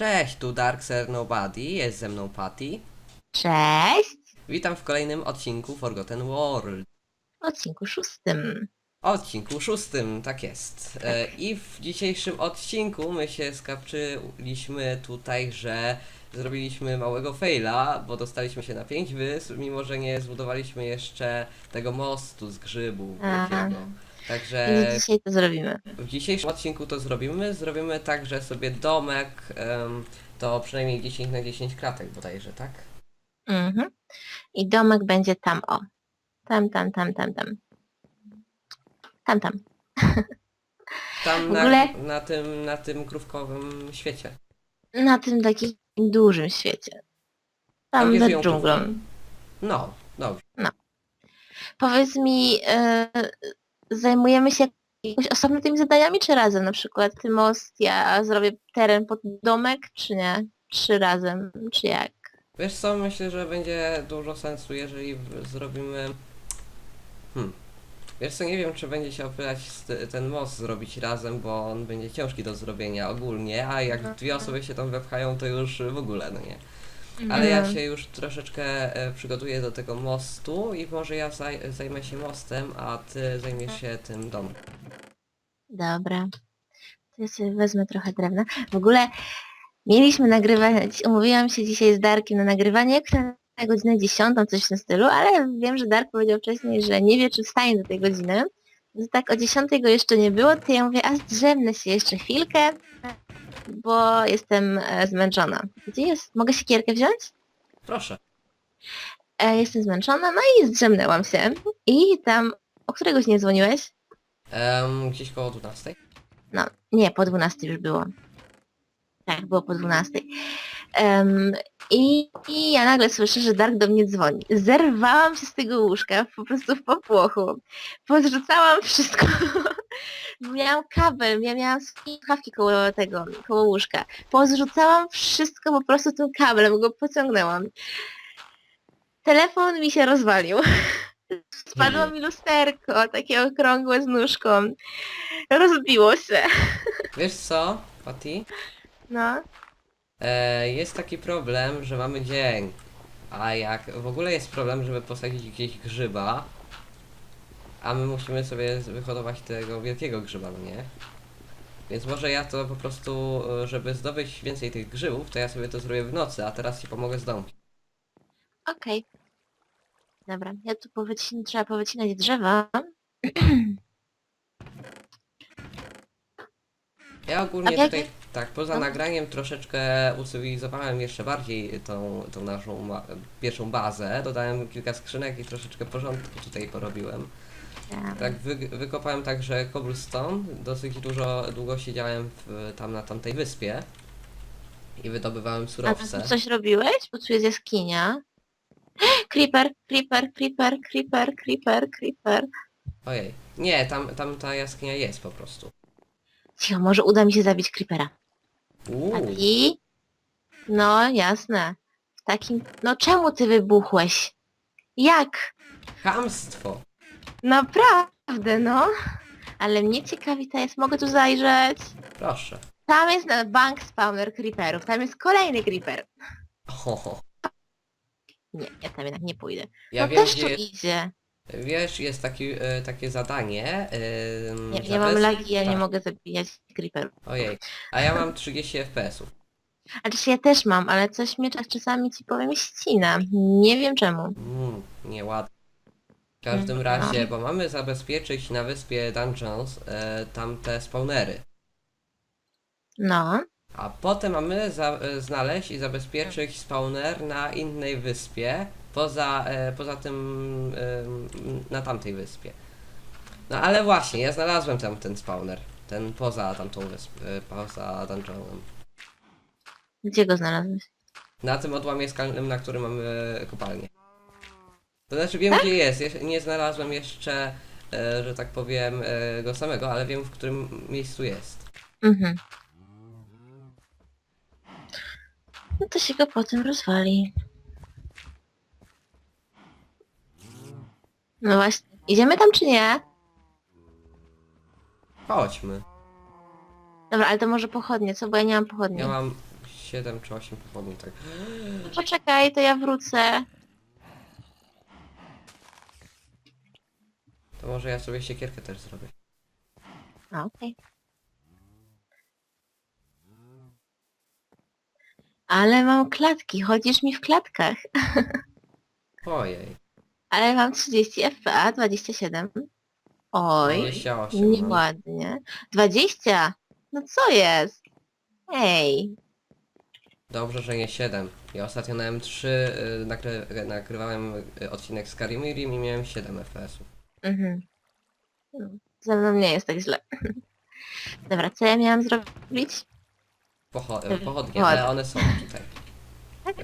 Cześć, tu Darkser Nobody, jest ze mną Patty. Cześć! Witam w kolejnym odcinku Forgotten World. Odcinku szóstym. Odcinku szóstym, tak jest. E, I w dzisiejszym odcinku my się skapczyliśmy tutaj, że zrobiliśmy małego faila, bo dostaliśmy się na pięć wysp, mimo że nie zbudowaliśmy jeszcze tego mostu z grzybu Aha. wielkiego. I Także dzisiaj to zrobimy. w dzisiejszym odcinku to zrobimy. Zrobimy tak, że sobie domek em, to przynajmniej 10 na 10 klatek bodajże, tak? Mhm. I domek będzie tam, o. Tam, tam, tam, tam, tam. Tam, tam. Tam W na, ogóle- na, tym, na tym krówkowym świecie. Na tym takim dużym świecie. Tam, gdzie za żyją dżunglą. No, dobrze. Powiedz mi, e, zajmujemy się jakimiś osobnymi zadaniami, czy razem? Na przykład ty most, ja zrobię teren pod domek, czy nie? Czy razem, czy jak? Wiesz co, myślę, że będzie dużo sensu, jeżeli w- zrobimy... Hmm. Wiesz co, nie wiem, czy będzie się opylać st- ten most zrobić razem, bo on będzie ciężki do zrobienia ogólnie, a jak dwie osoby się tam wepchają, to już w ogóle, no nie. Ale ja się już troszeczkę e, przygotuję do tego mostu i może ja zaj zajmę się mostem, a ty zajmiesz się tym domem. Dobra. To ja sobie wezmę trochę drewna. W ogóle mieliśmy nagrywać, umówiłam się dzisiaj z Darkiem na nagrywanie na godzinę 10, coś w tym stylu, ale wiem, że Dark powiedział wcześniej, że nie wie, czy wstanie do tej godziny. Więc tak o 10 go jeszcze nie było, to ja mówię, a zdrzemnę się jeszcze chwilkę, bo jestem e, zmęczona. Gdzie jest? Mogę siekierkę wziąć? Proszę. E, jestem zmęczona, no i zdrzemnęłam się. I tam, o której godzinie dzwoniłeś? Em, gdzieś koło 12. No, nie, po 12 już było. Tak, było po 12. Em, i, I ja nagle słyszę, że Dark do mnie dzwoni. Zerwałam się z tego łóżka po prostu w popłochu. Podrzucałam wszystko. miałam kabel, ja miałam słuchawki koło tego, koło łóżka. Pozrzucałam wszystko po prostu tym kablem, go pociągnęłam. Telefon mi się rozwalił. Spadło mi lusterko, takie okrągłe z nóżką. Rozbiło się. Wiesz co, Patty? No. E, jest taki problem, że mamy dzień. A jak w ogóle jest problem, żeby posadzić gdzieś grzyba, a my musimy sobie wyhodować tego wielkiego grzyba, no nie? Więc może ja to po prostu, e, żeby zdobyć więcej tych grzybów, to ja sobie to zrobię w nocy, a teraz ci pomogę z. Okej. Dobra, ja tu powycin, trzeba powycinać drzewa. Ja ogólnie tutaj, tak, poza No. nagraniem troszeczkę ucywilizowałem jeszcze bardziej tą, tą naszą ma- pierwszą bazę. Dodałem kilka skrzynek i troszeczkę porządku tutaj porobiłem. Ja. Tak, wy, wykopałem także cobblestone. Dosyć dużo, długo siedziałem w, tam na tamtej wyspie i wydobywałem A ty surowce. tu coś robiłeś? Bo tu jest jaskinia. Creeper, creeper, creeper, creeper, creeper, creeper. Ojej. Nie, tam, tam ta jaskinia jest po prostu. Cicho, może uda mi się zabić creepera. Uuu, I? No, jasne. W takim... No czemu ty wybuchłeś? Jak? chamstwo! Naprawdę, no. Ale mnie ciekawi to jest, mogę tu zajrzeć? Proszę. Tam jest na bank spawner creeperów, tam jest kolejny creeper. Ohoho. Nie, ja tam jednak nie pójdę. Ja no wiem, też tu gdzie, idzie. Wiesz, jest taki, e, takie zadanie. że ja mam bez- lagi, ja nie tak. mogę zabijać creeperów. Ojej, a ja mam 30 FPS-ów. A też ja też mam, ale coś mnie czas- czasami ci powiem ścina. Nie wiem czemu. Mm, nieładnie. W każdym Mm, razie, bo mamy zabezpieczyć na wyspie Dungeons e, tamte spawnery. No. A potem mamy za, e, znaleźć i zabezpieczyć spawner na innej wyspie, poza, e, poza tym, na tamtej wyspie. No ale właśnie, ja znalazłem tam ten spawner. Ten poza tamtą wyspę, e, poza dungeonem. Gdzie go znalazłeś? Na tym odłamie skalnym, na którym mamy kopalnię. To znaczy wiem Tak? gdzie jest, nie znalazłem jeszcze, e, że tak powiem, e, go samego, ale wiem w którym miejscu jest. Mhm. No to się go potem rozwali. No właśnie. Idziemy tam czy nie? Chodźmy. Dobra, ale to może pochodnie, co? Bo ja nie mam pochodni. Ja mam 7 czy 8 pochodni, tak. No Poczekaj, to ja wrócę. To może ja sobie siekierkę też zrobię. A, okej. Ale mam klatki, chodzisz mi w klatkach. Ojej. Ale mam 30 FPA, 27. Oj, 28 mam. nieładnie. 20! No co jest? Ej, Dobrze, że nie 7. Ja ostatnio na M3 y, nagry, nagrywałem y, odcinek z Karimirim i miałem 7 FPS-ów. mhm. No, Ze mną nie jest tak źle. Dobra, co ja miałam zrobić? Pocho pochodnie, Ładnie. ale one są tutaj.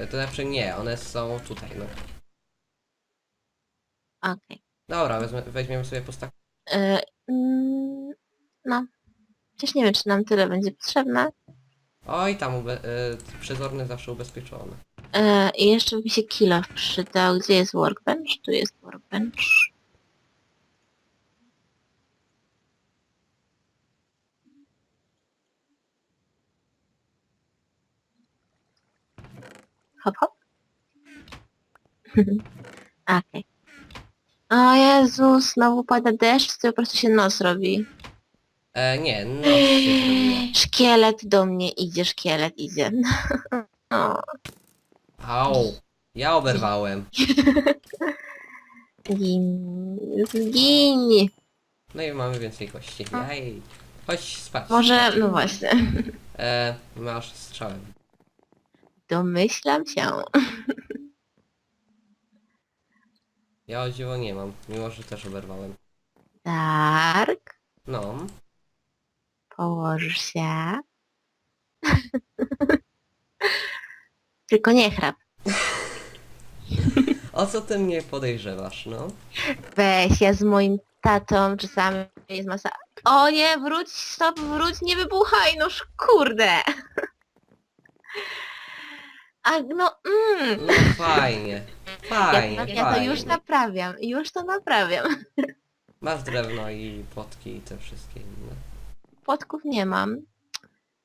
Y, To znaczy nie, one są tutaj, no. Okej. Dobra, wezmę, weźmiemy sobie postak. E, mm, No. Chociaż nie wiem, czy nam tyle będzie potrzebne. Oj, tam ube y, przezorny zawsze ubezpieczony. E, I jeszcze mi się kilo przydał. Gdzie jest workbench? Tu jest workbench. Hop, hop. Okej. O Jezus, znowu pada deszcz, to po prostu się nos robi. E, nie, no się zrobiło. Szkielet do mnie idzie, szkielet idzie. O, Au! Ja oberwałem. Gin, zgiń. No i mamy więcej kości. Jaj. Chodź spać. Może, no właśnie. E, masz strzałem. Domyślam się. Ja o dziwo nie mam, mimo że też oberwałem. Dark, No. położysz się. Tylko nie chrap. O co ty mnie podejrzewasz, no? Weź, ja z moim tatą czasami jest masa... O nie, wróć, stop, wróć, nie wybuchaj, no sz- kurde. A no, mm. No fajnie. Ja, Fajnie, ja to fajnie. już naprawiam, już to naprawiam. Masz drewno i potki i te wszystkie inne. Płotków nie mam.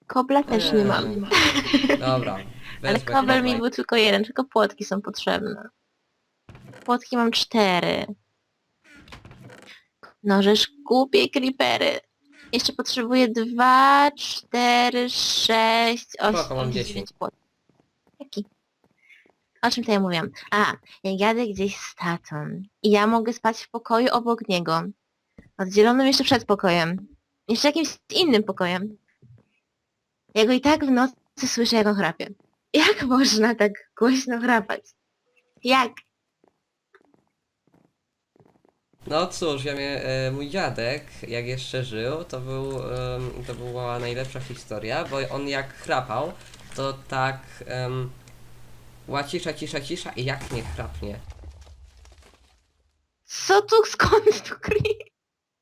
Kobla też nie mam. Eee, Dobra. Ale wezmę kobel mi był tylko jeden, tylko płotki są potrzebne. Płotki mam cztery. Nożesz głupie creepery. Jeszcze potrzebuję dwa, cztery, sześć, Spoko, mam osiem, dziesięć. dziewięć płotków. Jaki? O czym ja mówiłam? A, jak jadę gdzieś z tatą i ja mogę spać w pokoju obok niego. Oddzielonym jeszcze przed pokojem. Jeszcze jakimś innym pokojem. Ja go i tak w nocy słyszę, jak on chrapie. Jak można tak głośno chrapać? Jak? No cóż, ja mia- e, mój dziadek, jak jeszcze żył, to był, to była najlepsza historia, bo on jak chrapał, to tak była cisza, cisza, cisza i jak nie chrapnie. Co tu, skąd tu kry?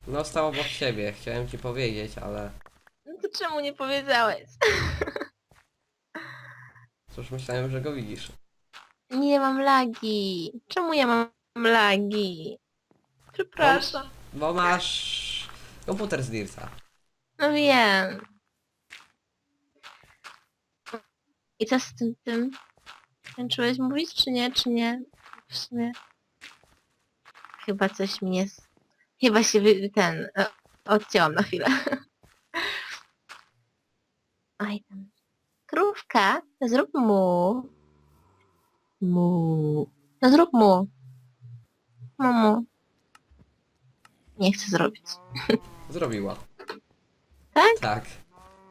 No stał obok siebie, chciałem ci powiedzieć, ale No to czemu nie powiedziałeś? cóż, myślałem, że go widzisz. Nie mam lagi. Czemu ja mam lagi? Przepraszam. Bo masz komputer z Dirta. No wiem. I co z tym tym? Skończyłeś mówić, czy nie, czy nie? W sumie... Chyba coś mnie... z- Chyba się wy... ten... e, Odcięłam na chwilę. Oj tam. Krówka, to zrób mu. Mu. No zrób mu. Mamu. Nie chcę zrobić. Zrobiła. Tak? Tak.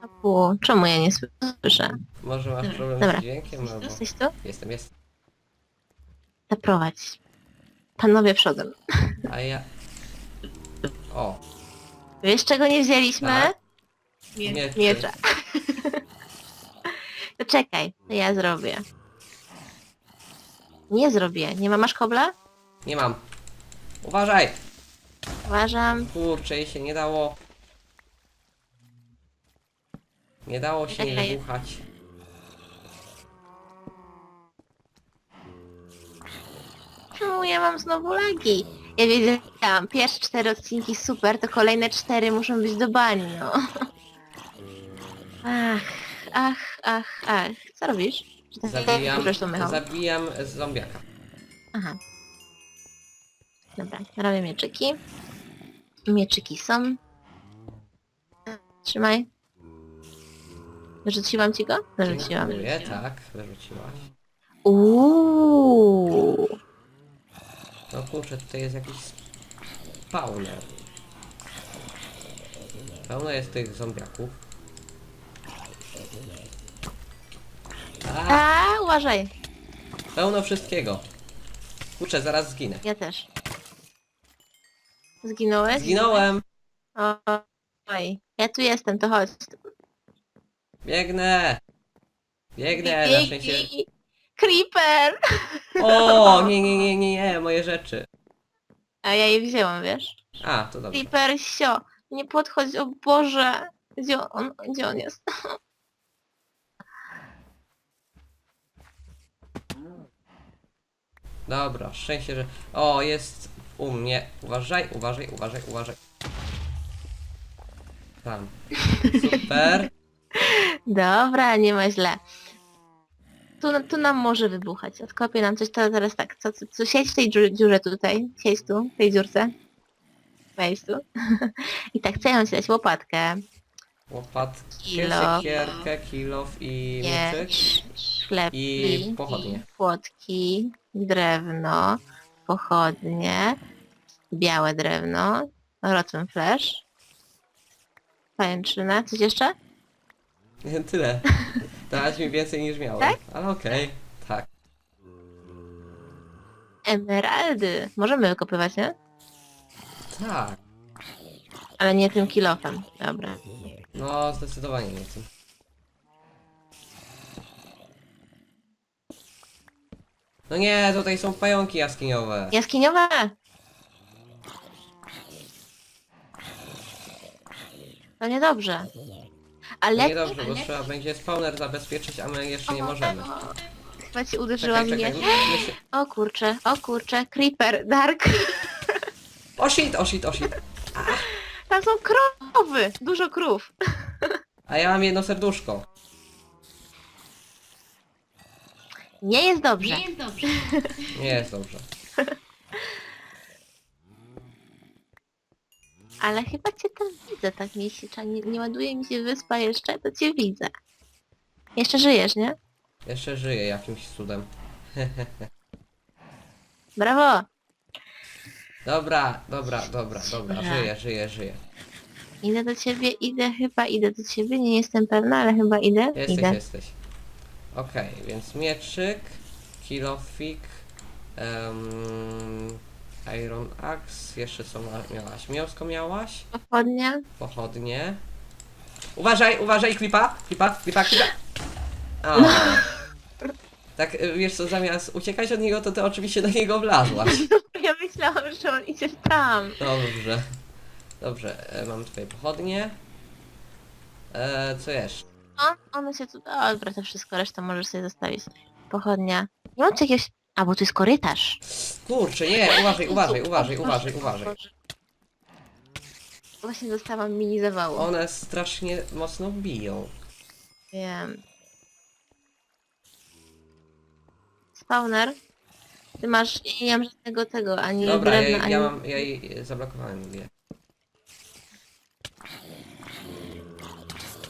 Apu, czemu ja nie słyszę? Może masz problem Dobra. z dźwiękiem, albo... Jesteś tu? Jestem, jest. Zaprowadź. Panowie przodem. A ja... O, Wiesz czego nie wzięliśmy? Tak. Mie- Mieczy. Miecza. to czekaj, to ja zrobię. Nie zrobię. Nie ma masz kobla? nie mam. Uważaj! Uważam. Kurczę, jej się nie dało. Nie dało się jej Czekaj. wybuchać. Czemu ja mam znowu lagi? Ja wiedziałam, pierwsze cztery odcinki super, to kolejne cztery muszą być do bani, no. Ach, ach, ach, ach. Co robisz? Tak- tak zabijam, zabijam zombiaka. Aha. Dobra, robię mieczyki. Mieczyki są. Trzymaj. Wyrzuciłam ci go? Wyrzuciłam. Dziękuję, tak, wyrzuciłaś. Uuu. No kurczę, tutaj jest jakiś spawner. Pełno jest tych zombiaków. A, A, uważaj. pełno wszystkiego. Kurczę, zaraz zginę. Ja też. Zginąłeś? Zginąłem! Oj. Ja tu jestem, to chodź. Biegnę! Biegnę, na szczęście... Creeper! O, nie, nie, nie, nie, nie, moje rzeczy. A ja je wzięłam, wiesz? A, to dobrze. Creeper, sio. Nie podchodź, o Boże. Gdzie on, gdzie on jest? Dobra, szczęście, że... O, jest u mnie. Uważaj, uważaj, uważaj, uważaj. Tam. Super. Dobra, nie ma źle. Tu, tu nam może wybuchać. Odkopię nam coś, to teraz tak. Co, co, co siedź w tej dziur- dziurze tutaj. Siedź tu, w tej dziurce. Wejdź tu. I tak, chcę ją dać łopatkę. Łopatkę, Kilo. siekierkę, kilof i mieczyk. Chleb I pochodnie. płotki, drewno, pochodnie, białe drewno, rotten flash, pajęczyna, coś jeszcze? Tyle. Dać mi więcej niż miałem. Tak? Ale okej. Tak. Emeraldy. Możemy wykopywać, nie? Tak. Ale nie tym kilofem. Dobra. No, zdecydowanie nie chcę. No nie, tutaj są pająki jaskiniowe. Jaskiniowe! To niedobrze. Ale To jak niedobrze, bo trzeba będzie spawner zabezpieczyć, a my jeszcze nie możemy. Chyba ci uderzyła Czekaj, mnie. czekaj. myślę- O kurczę, o kurczę, creeper, dark. O shit, o shit, o shit. Tam są krowy! Dużo krów. A ja mam jedno serduszko. Nie jest dobrze. Nie jest dobrze. Nie jest dobrze. Ale chyba cię tam widzę, tak miesięcznie. Nie, nie ładuje mi się wyspa jeszcze, to cię widzę. Jeszcze żyjesz, nie? Jeszcze żyję jakimś cudem. Brawo! Dobra, dobra, dobra, dobra. Dobra. Żyję, żyję, żyję. Idę do ciebie, idę chyba, idę do ciebie, nie jestem pewna, ale chyba idę. Jesteś, idę. jesteś. Okej, więc mieczyk, kilofik, em, iron axe, jeszcze co ma- miałaś? Mięsko miałaś? Pochodnia. Pochodnie. Uważaj, uważaj, klipa, klipa, klipa, klipa. O. Tak, y, wiesz co, zamiast uciekać od niego, to ty oczywiście do niego wlazłaś. Ja myślałam, że on idzie tam. Dobrze. Dobrze, e, mam tutaj pochodnie. E, co jeszcze? O, one się tu... O, dobra, to wszystko, resztę możesz sobie zostawić. Pochodnia. Nie mam tu jakiegoś... A, bo tu jest korytarz. Kurczę, nie, uważaj, uważaj, uważaj, uważaj, uważaj. Właśnie dostałam mini zawału. One strasznie mocno biją. Wiem. Spawner. Ty masz... Ja nie mam żadnego tego, ani Dobra, drewna, ja, ani... ja mam, ja jej zablokowałem je.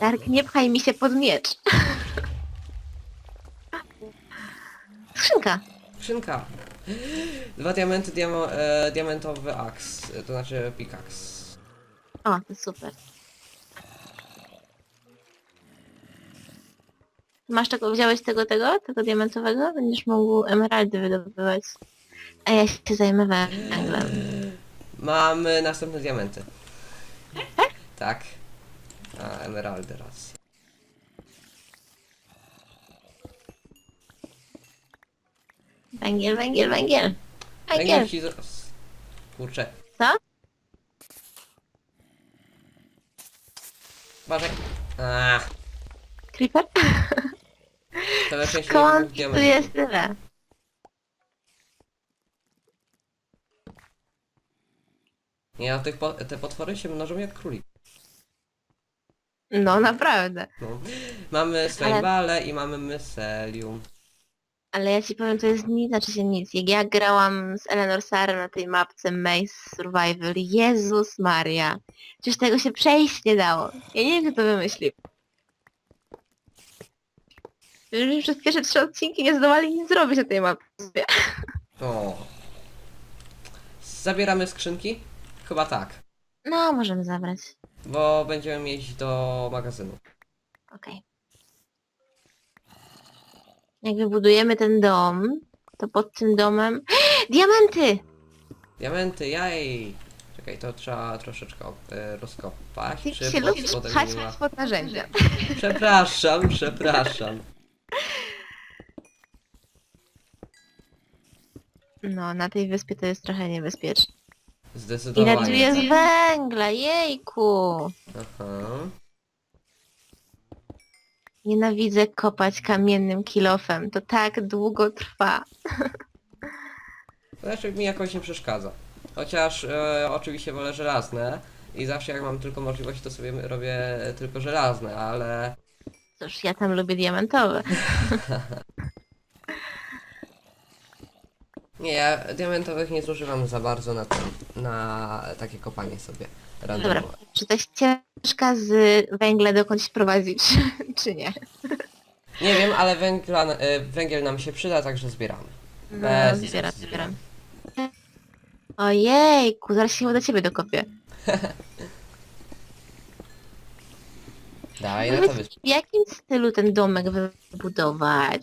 Dark, nie pchaj mi się pod miecz. Skrzynka. Skrzynka. Dwa diamenty, diamo, e, diamentowy aks, e, to znaczy pickaxe. O, to super. Masz tego, wziąłeś tego, tego, tego diamentowego? Będziesz mógł emeraldy wydobywać. A ja się zajmę węglem. Mamy następne diamenty. Tak? A, emeraldy raz. Węgiel, węgiel, węgiel. Węgiel ci... z- Kurczę. Co? Uważaj. Ach, Creeper? Skąd tu jest tyle? Nie, a tych po te potwory się mnożą jak królik. No naprawdę. No. Mamy slajbale i mamy myselium. Ale ja ci powiem, to jest nic, znaczy się nic. Jak ja grałam z Eleanor Sarah na tej mapce Maze Survival, Jezus Maria. Przecież tego się przejść nie dało. Ja nie wiem, kto to wymyślił. Już przez pierwsze trzy odcinki nie zdołali nic zrobić na tej mapce. O. Zabieramy skrzynki? Chyba tak. No, możemy zabrać. Bo będziemy mieć do magazynu. Okej. Jak wybudujemy ten dom, to pod tym domem... Diamenty! Diamenty, jaj! Czekaj, to trzeba troszeczkę e, rozkopać. Ty Czy się pod lubisz spodem pchać nie ma? pod narzędzia. Przepraszam, przepraszam. No, na tej wyspie to jest trochę niebezpieczne. Ile tu Zdecydowanie. jest węgla, jejku! Aha. Nienawidzę kopać kamiennym kilofem, to tak długo trwa. Znaczy mi jakoś nie przeszkadza. Chociaż e, oczywiście wolę żelazne i zawsze jak mam tylko możliwość to sobie robię tylko żelazne, ale Cóż, ja tam lubię diamentowe. nie, ja diamentowych nie zużywam za bardzo na ten, na takie kopanie sobie Dobra, randomowe. czy ta ścieżka z węgla dokądś prowadzi, czy, czy nie? Nie wiem, ale węgla, e, węgiel nam się przyda, także zbieramy. No, Bez zbieram, zbieram. Ojejku, zaraz się chyba do ciebie dokopię. Daj na to Powiedz, wyspę. w jakim stylu ten domek wybudować?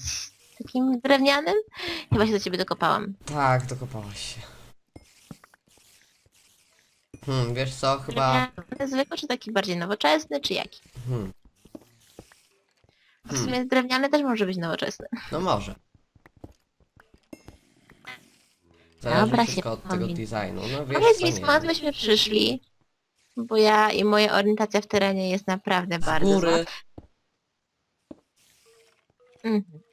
Takim drewnianym? Chyba się do ciebie dokopałam. Tak, dokopałaś się. Hmm, wiesz co, chyba... Drewniany zwykły, czy taki bardziej nowoczesny, czy jaki? Hmm, W Hmm. sumie drewniany też może być nowoczesny. no może. Zależy Dobra, wszystko się od tego designu. No wiesz Powiedz co, mi, nie skąd wiem. myśmy przyszli? Bo ja i moja orientacja w terenie jest naprawdę Z bardzo zła. góry. Mhm.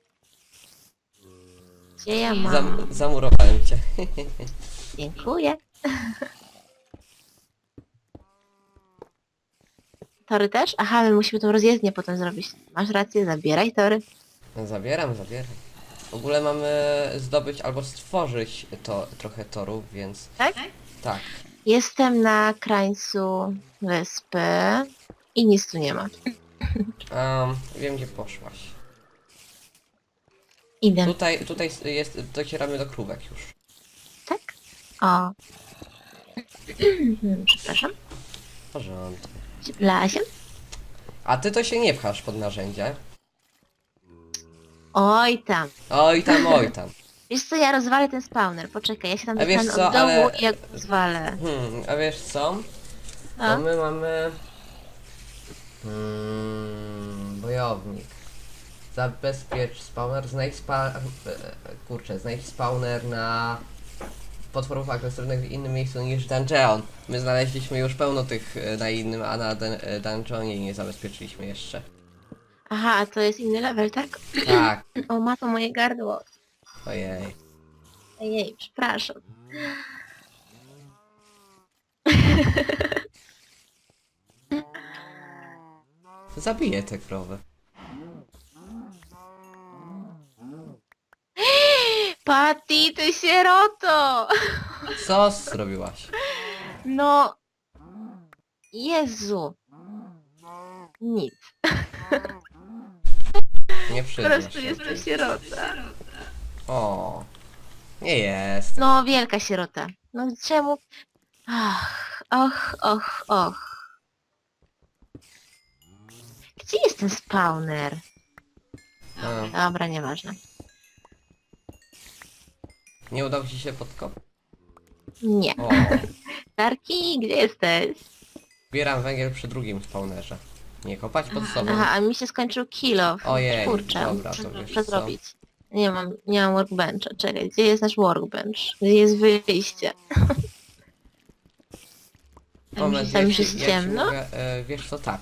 Gdzie ja mam? Zam zamurowałem cię. Dziękuję. Tory też? Aha, my musimy tą rozjezdnię potem zrobić. Masz rację, zabieraj tory. No, zabieram, zabieram. W ogóle mamy zdobyć albo stworzyć to trochę torów, więc Tak? tak. Jestem na krańcu wyspy i nic tu nie ma. Um, wiem gdzie poszłaś. Idę. Tutaj, tutaj jest, docieramy do krówek już. Tak? O. Przepraszam. W porządku. Przepraszam. A ty to się nie pchasz pod narzędzie. Oj tam. Oj tam, oj tam. Wiesz co, ja rozwalę ten spawner. Poczekaj, ja się tam A wiesz dostanę od co, dołu ale- i jak rozwalę. Hmm, a wiesz co? A? To my mamy... Hmm, bojownik. Zabezpiecz spawner, znajdź spa... e, Kurczę, znajdź spawner na potworów agresywnych w innym miejscu niż dungeon. My znaleźliśmy już pełno tych e, na innym, a na dun- e, dungeonie nie zabezpieczyliśmy jeszcze. Aha, a to jest inny level, tak? Tak, O, ma to moje gardło. ojej. Ojej, przepraszam. Zabiję te krowy. Patty, ty sieroto! Co zrobiłaś? No... Jezu. Nic. Nie Po przyznasz prostu się. jestem sierota. O, nie jest. No, wielka sierota. No czemu? Ach, och, och, och. Gdzie jest ten spawner? A, Dobra, nieważne. Nie udało ci się podkop? Nie. O, Darki, gdzie jesteś? zbieram węgiel przy drugim spawnerze. Nie kopać pod sobą. Aha, a mi się skończył kilo. Ojej, Kurczę, dobra, muszę to wiesz co? zrobić. Nie mam, nie mam workbencha. Czekaj, gdzie jest nasz workbench? Gdzie jest wyjście? Moment, Tam ja już ci- jest ci ciemno? E, wiesz co, tak.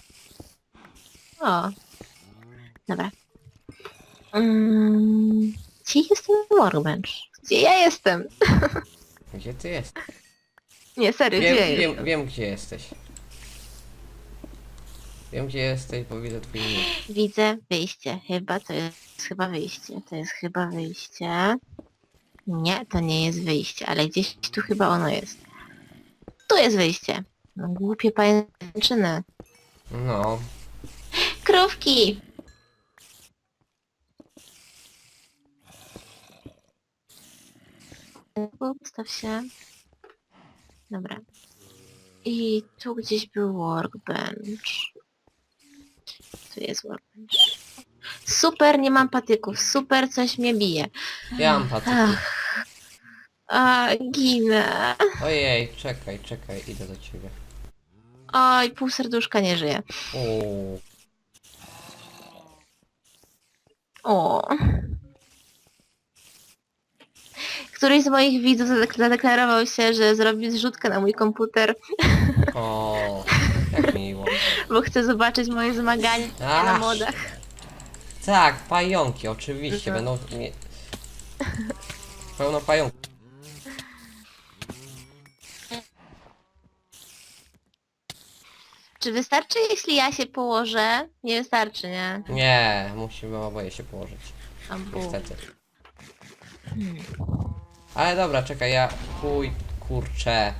O. Dobra. Mm, gdzie jest ten workbench? Gdzie ja jestem? Gdzie ty jest? Nie, serio, Wiem, gdzie wiem, jest? wiem gdzie jesteś. Wiem gdzie jesteś, bo widzę twój nick. Widzę wyjście. Chyba to jest chyba wyjście. To jest chyba wyjście. Nie, to nie jest wyjście, ale gdzieś tu chyba ono jest. Tu jest wyjście. No głupie pajęczyny. No. Krówki! Ustaw się. Dobra. I tu gdzieś był workbench. Tu jest workbench. Super, nie mam patyków. Super, coś mnie bije. Ja mam patyki. Ach. A, ginę. Ojej, czekaj, czekaj, idę do ciebie. Oj, pół serduszka nie żyje. Uuu. O. Któryś z moich widzów zadek- zadeklarował się, że zrobi zrzutkę na mój komputer, O, jak miło. bo chce zobaczyć moje zmagania na Ach. modach. Tak, pająki, oczywiście, Mhm. będą... Nie... Pełno pająków. Czy wystarczy, jeśli ja się położę? Nie wystarczy, nie? Nie, musimy oboje się położyć. Ambu. Niestety. Ale dobra, czekaj, ja... Chuj, kurcze.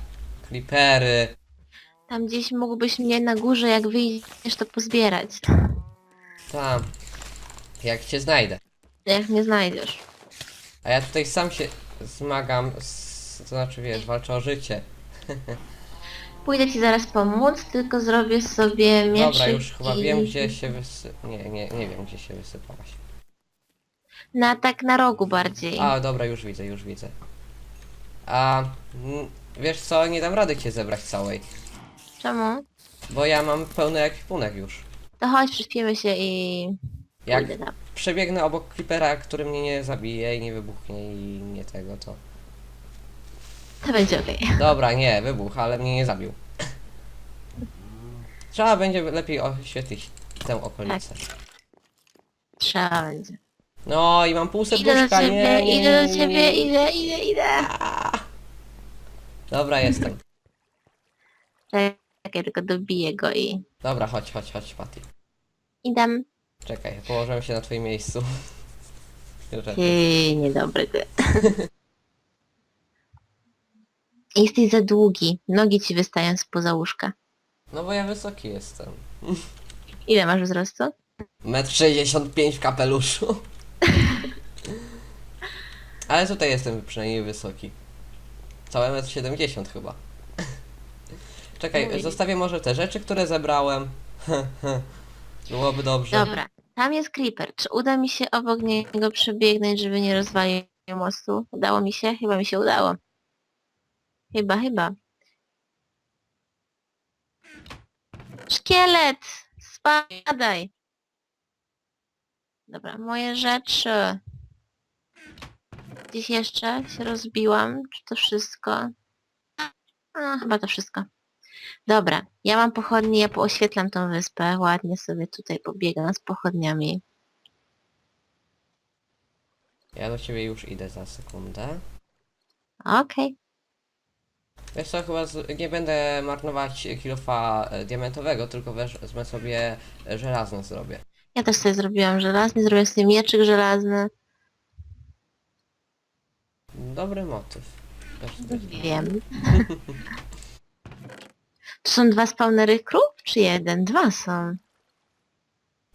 Creepery. Tam gdzieś mógłbyś mnie na górze, jak wyjdziesz, to pozbierać. Tam. Jak cię znajdę. Jak mnie znajdziesz. A ja tutaj sam się zmagam z... To znaczy, wiesz, walczę o życie. Pójdę ci zaraz pomóc, tylko zrobię sobie mieczyk Dobra, już chyba i... wiem, gdzie się wysy... Nie, nie, nie wiem, gdzie się wysypałaś. Na tak na rogu bardziej. A, dobra, już widzę, już widzę. A... mm, Wiesz co, nie dam rady cię zebrać całej. Czemu? Bo ja mam pełny ekwipunek już. To chodź, przyśpimy się i... Jak Pójdę tam. przebiegnę obok creepera, który mnie nie zabije i nie wybuchnie i nie tego, to... To będzie okej. Dobra, nie, wybuch, ale mnie nie zabił. Trzeba będzie lepiej oświetlić tę okolicę. Trzeba będzie. No i mam pół Idę do serduszka, ciebie, nie, nie, idę do nie, ciebie, nie. idę, idę, idę. Dobra, jestem. Czekaj, tylko dobiję go i... Dobra, chodź, chodź, chodź, Patty. Idę. Czekaj, położyłem się na twoim miejscu. Rzeczy. Ty, niedobry ty. Jesteś za długi. Nogi ci wystają spoza łóżka. No bo ja wysoki jestem. Ile masz wzrostu? Metr 65 w kapeluszu. Ale tutaj jestem przynajmniej wysoki. Całe metr 70 chyba. Czekaj, zostawię może te rzeczy, które zebrałem. Byłoby dobrze. Dobra. Tam jest creeper. Czy uda mi się obok niego przebiegnąć, żeby nie rozwalił mostu? Udało mi się? Chyba mi się udało. Chyba, chyba. Szkielet! Spadaj! Dobra, moje rzeczy. Gdzieś jeszcze się rozbiłam. Czy to wszystko? No, chyba to wszystko. Dobra, ja mam pochodnie, ja pooświetlam tą wyspę. Ładnie sobie tutaj pobiegam z pochodniami. Ja do ciebie już idę za sekundę. Okej. Wiesz co, chyba z, nie będę marnować kilofa e, diamentowego, tylko wezmę sobie e, żelazne zrobię. Ja też sobie zrobiłam żelazny, zrobiłem sobie mieczyk żelazny. Dobry motyw. Też Wiem. To są dwa spawnery krów, czy jeden? Dwa są.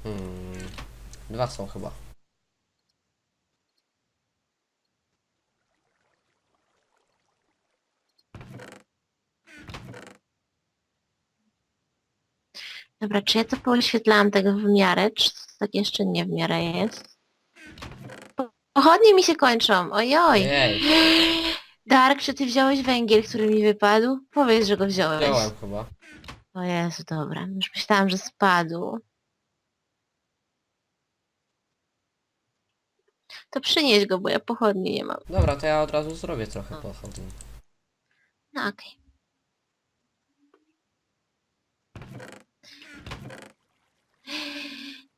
Hmm. Dwa są chyba. Dobra, czy ja to pooświetlałam tego w miarę, czy tak jeszcze nie w miarę jest? Po- Pochodnie mi się kończą, ojoj. Jej, Dark, czy ty wziąłeś węgiel, który mi wypadł? Powiedz, że go wziąłeś. wziąłem chyba. O Jezu, dobra. Już myślałam, że spadł. To przynieś go, bo ja pochodni nie mam. Dobra, to ja od razu zrobię trochę pochodni. No okej.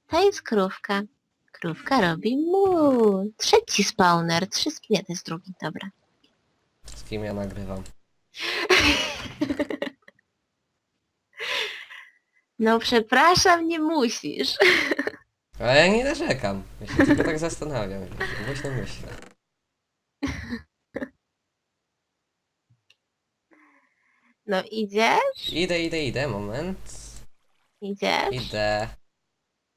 To jest krówka. Krówka robi mu. Trzeci spawner. Trzy sp... Nie, to jest drugi, dobra. Z kim ja nagrywam. No przepraszam, nie musisz. Ale ja nie narzekam. Ja się tylko tak zastanawiam. Głośno myślę. No idziesz? Idę, idę, idę, moment. Idziesz? Idę.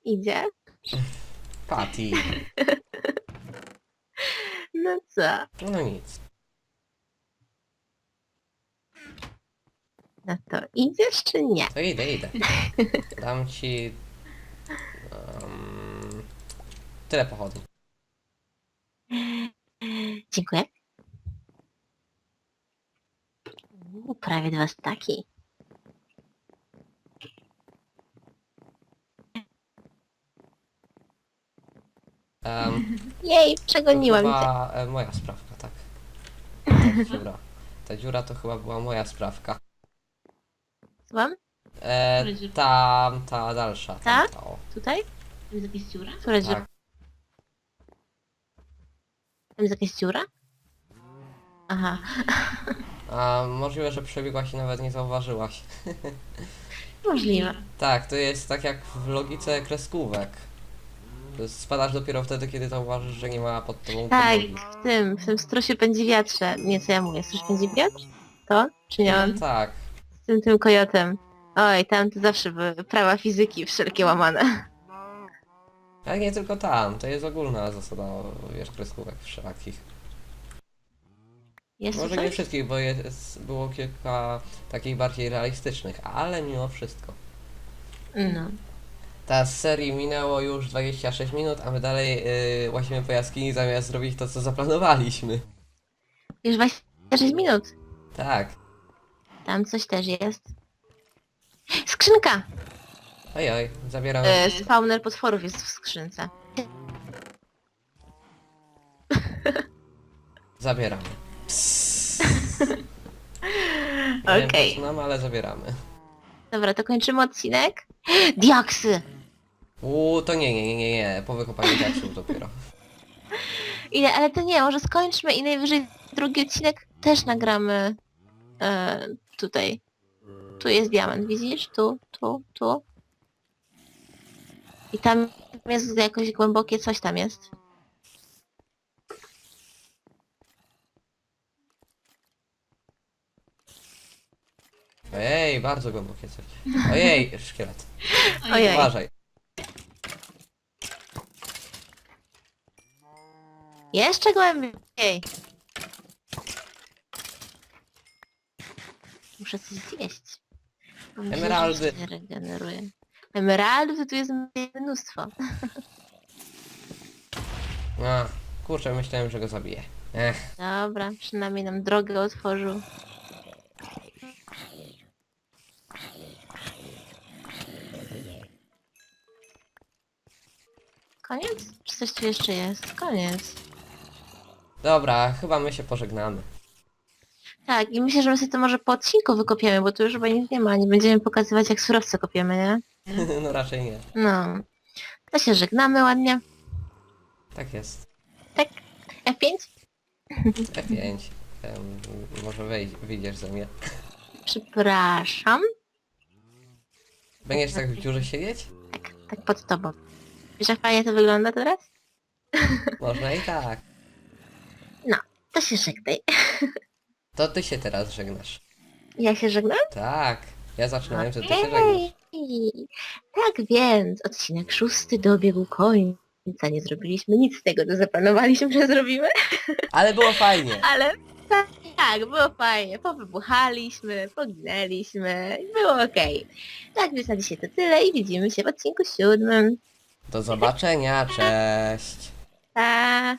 Idziesz? Patty. No co? No nic. No to idziesz czy nie? To idę, idę. Dam ci... Um, tyle pochodni. Dziękuję. Prawie dwa staki. Um, Jej, przegoniłam cię. chyba e, moja sprawka, tak. Ta dziura. Ta dziura to chyba była moja sprawka. Słucham? E, ta, ta dalsza. Ta? tamta, o. Tutaj? Tam jest jakaś dziura? Która dziura? Tak. Tam jest jakaś dziura? Aha. A możliwe, że przebiegłaś i nawet nie zauważyłaś. Możliwe. Tak, to jest tak jak w logice kreskówek. To Spadasz dopiero wtedy, kiedy zauważysz, że nie ma pod tobą Tak, podłogi. w tym, w tym strosie pędzi wiatrze. Nie, co ja mówię, stróż pędzi wiatr? To? Czy nie on? Tak. Z tym, tym kojotem. Oj, tam to zawsze były prawa fizyki wszelkie łamane. Ale nie tylko tam, to jest ogólna zasada, wiesz, kreskówek wszelakich. Jest Może nie coś? wszystkich, bo jest, było kilka takich bardziej realistycznych, ale mimo wszystko. No. Ta serii minęło już 26 minut, a my dalej yy, łazimy po jaskini zamiast zrobić to, co zaplanowaliśmy. Już 26 minut. Tak. Tam coś też jest. Skrzynka! Oj, oj, zabieramy. E, spawner potworów jest w skrzynce. Zabieramy. Nie wiem, Okej. co ale zabieramy. Dobra, to kończymy odcinek. Diaksy! Uuu, to nie, nie, nie, nie, nie, po wykopaniu diaksów dopiero. Ile, ale to nie, może skończmy i najwyżej drugi odcinek też nagramy e, tutaj. Tu jest diament, widzisz? Tu, tu, tu. I tam jest jakoś głębokie coś tam jest. Ojej, bardzo głębokie coś. Ojej, szkielet. Ojej. Uważaj. Jeszcze głębiej. Muszę coś zjeść. Bo mi się Emeraldy. życie regeneruje. Emeraldów to tu jest mnóstwo. A, kurczę, myślałem, że go zabiję. Ech, Dobra, przynajmniej nam drogę otworzył. Koniec? Czy coś tu jeszcze jest? Koniec. dobra, chyba my się pożegnamy. Tak, i myślę, że my sobie to może po odcinku wykopiemy, bo tu już chyba nic nie ma. Nie będziemy pokazywać, jak surowce kopiemy, nie? no raczej nie. No. To się żegnamy ładnie. Tak jest. F5? F5. Em, może wej, wyjdziesz ze mnie. Przepraszam. Będziesz tak w dziurze siedzieć? Tak pod tobą. Wiesz, jak fajnie to wygląda teraz? Można i tak. To się żegnaj. To ty się teraz żegnasz. Ja się żegnam? Tak. Ja zaczynałem, to ty się żegnasz. Tak więc, odcinek szósty dobiegł końca. Nie zrobiliśmy nic z tego, co zaplanowaliśmy, że zrobimy, Ale było fajnie. ale tak, tak, było fajnie. Powybuchaliśmy, poginęliśmy, było okej. Tak więc na dzisiaj to tyle i widzimy się w odcinku siódmym. Do zobaczenia, cześć. Pa!